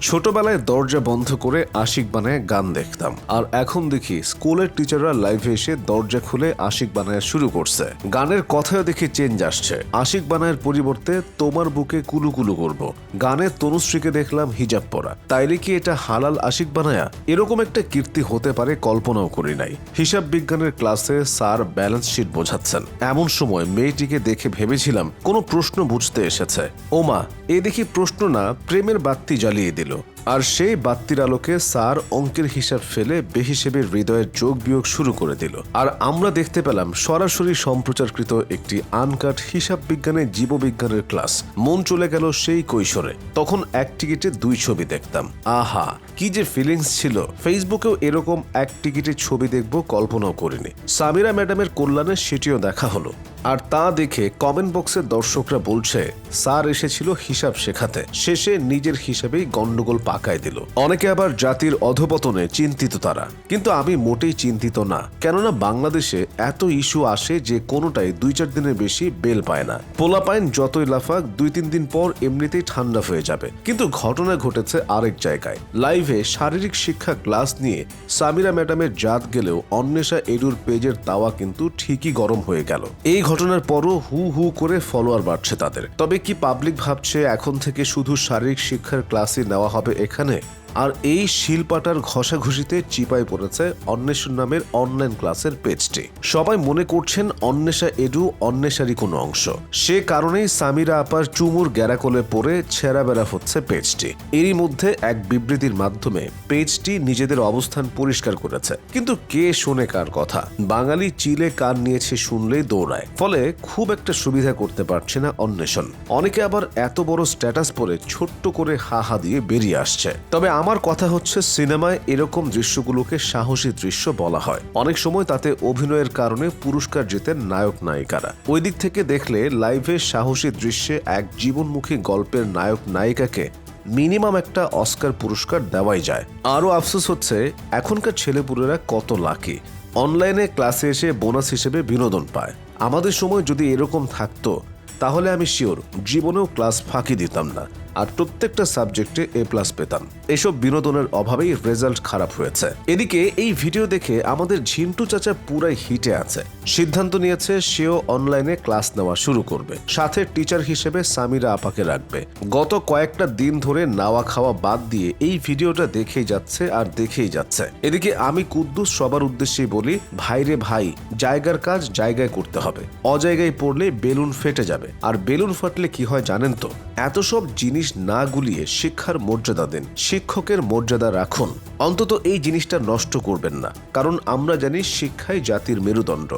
ছোটবেলায় দরজা বন্ধ করে আশিক বানায় গান দেখতাম। আর এখন দেখি স্কুলের টিচাররা লাইভে এসে দরজা খুলে আশিক বানায় শুরু করছে। গানের কথাও দেখি চেঞ্জ আসছে। আশিক বানায়ের পরিবর্তে তোমার বুকে কুলু কুলু করব। গানে তনুশ্রীকে দেখলাম হিজাব পরা। তাইলে কি এটা হালাল আশিক বানায়া? এরকম একটা কীর্তি হতে পারে কল্পনাও করি নাই। হিসাব বিজ্ঞানের ক্লাসে স্যার ব্যালেন্স শিট বোঝাচ্ছেন। এমন সময় মেয়েটিকে দেখে ভেবেছিলাম কোনো প্রশ্ন বুঝতে এসেছে। ওমা, এ দেখি প্রশ্ন না, প্রেমের বাত্তি জ্বালিয়ে দিল। cielo আর সেই বাত্তির আলোকে স্যার অঙ্কের হিসাব ফেলে বেহিসেবে হৃদয়ের যোগ বিয়োগ শুরু করে দিল। আর আমরা দেখতে পেলাম সরাসরি সম্প্রচারকৃত একটি আনকাট হিসাব বিজ্ঞানের জীববিজ্ঞানের ক্লাস। মন চলে গেল সেই কৈশোরে। তখন এক টিকিটে দুই ছবি দেখতাম। আহা, কি যে ফিলিংস ছিল। ফেসবুকেও এরকম এক টিকিটে ছবি দেখব কল্পনাও করিনি। সামিরা ম্যাডামের কল্যাণে সেটিও দেখা হলো। আর তা দেখে কমেন্ট বক্সের দর্শকরা বলছে, স্যার এসেছিল হিসাব শেখাতে। শেষে নিজের হিসাবেই গণ্ডগোল গন্ডগোল পাকায় দিল। অনেকে আবার জাতির অধপতনে চিন্তিত তারা। কিন্তু আমি মোটেই চিন্তিত না। কেননা বাংলাদেশে এত ইস্যু আসে যে কোনোটাই দুই চার দিনের বেশি বেল পায় না। পোলাপাইন যতই লাফাক, দুই তিন দিন পর এমনিতেই ঠান্ডা হয়ে যাবে। কিন্তু ঘটনা ঘটেছে আরেক জায়গায়। লাইভে শারীরিক শিক্ষা ক্লাস নিয়ে সামিরা ম্যাডামের জাত গেলেও অন্বেষা এডুর পেজের তাওয়া কিন্তু ঠিকই গরম হয়ে গেল। এই ঘটনার পরও হু হু করে ফলোয়ার বাড়ছে তাদের। তবে কি পাবলিক ভাবছে এখন থেকে শুধু শারীরিক শিক্ষার ক্লাসই নেওয়া হবে এখানে আর এই শিলপাটার ঘষাঘষিতে চিপায় পড়েছে অন্বেষণ নামের অনলাইন ক্লাসের পেজটি সবাই মনে করছেন অন্বেষা এডু অন্বেষারই কোনো অংশ। সে কারণেই সামিরা আপার চুমুর গ্যারাকলে পড়ে ছেঁড়া বেড়া হচ্ছে পেজটি এরই মধ্যে এক বিবৃতির মাধ্যমে পেজটি নিজেদের অবস্থান পরিষ্কার করেছে। কিন্তু কে শোনে কার কথা? বাঙালি চিলে কান নিয়েছে শুনলেই দৌড়ায়। ফলে খুব একটা সুবিধা করতে পারছে না অন্বেষণ। অনেকে আবার এত বড় স্ট্যাটাস পরে ছোট্ট করে হা হা দিয়ে বেরিয়ে আসছে। তবে আমার কথা হচ্ছে সিনেমায় এরকম দৃশ্যগুলোকে সাহসী দৃশ্য বলা হয়। অনেক সময় তাতে অভিনয়ের কারণে পুরস্কার জেতেন নায়ক নায়িকারা। ওই দিক থেকে দেখলে লাইভে সাহসী দৃশ্যে এক জীবনমুখী গল্পের নায়ক নায়িকাকে মিনিমাম একটা অস্কার পুরস্কার দেওয়াই যায়। আরও আফসোস হচ্ছে, এখনকার ছেলেপুলেরা কত লাকি। অনলাইনে ক্লাসে এসে বোনাস হিসেবে বিনোদন পায়। আমাদের সময় যদি এরকম থাকতো, তাহলে আমি শিওর, জীবনেও ক্লাস ফাঁকি দিতাম না। আর প্রত্যেকটা সাবজেক্টে এ প্লাস পেতাম। এসব বিনোদনের অভাবেই রেজাল্ট খারাপ হয়েছে। এদিকে এই ভিডিও দেখে আমাদের ঝিন্টু চাচা পুরাই হিটে আছে। সিদ্ধান্ত নিয়েছে সেও অনলাইনে ক্লাস নেওয়া শুরু করবে। সাথে টিচার হিসেবে সামিরা আপাকে রাখবে। গত কয়েকটা দিন ধরে নাওয়া খাওয়া বাদ দিয়ে এই ভিডিওটা দেখেই যাচ্ছে আর দেখেই যাচ্ছে। এদিকে আমি কুদ্দুস সবার উদ্দেশ্যেই বলি ভাইরে ভাই, জায়গার কাজ জায়গায় করতে হবে। অজায়গায় পড়লে বেলুন ফেটে যাবে। আর বেলুন ফাটলে কি হয় জানেন তো? এত সব জিনিস না গুলিয়ে শিক্ষার মর্যাদা দেন। শিক্ষকের মর্যাদা রাখুন। অন্তত এই জিনিসটা নষ্ট করবেন না। কারণ আমরা জানি শিক্ষাই জাতির মেরুদণ্ড।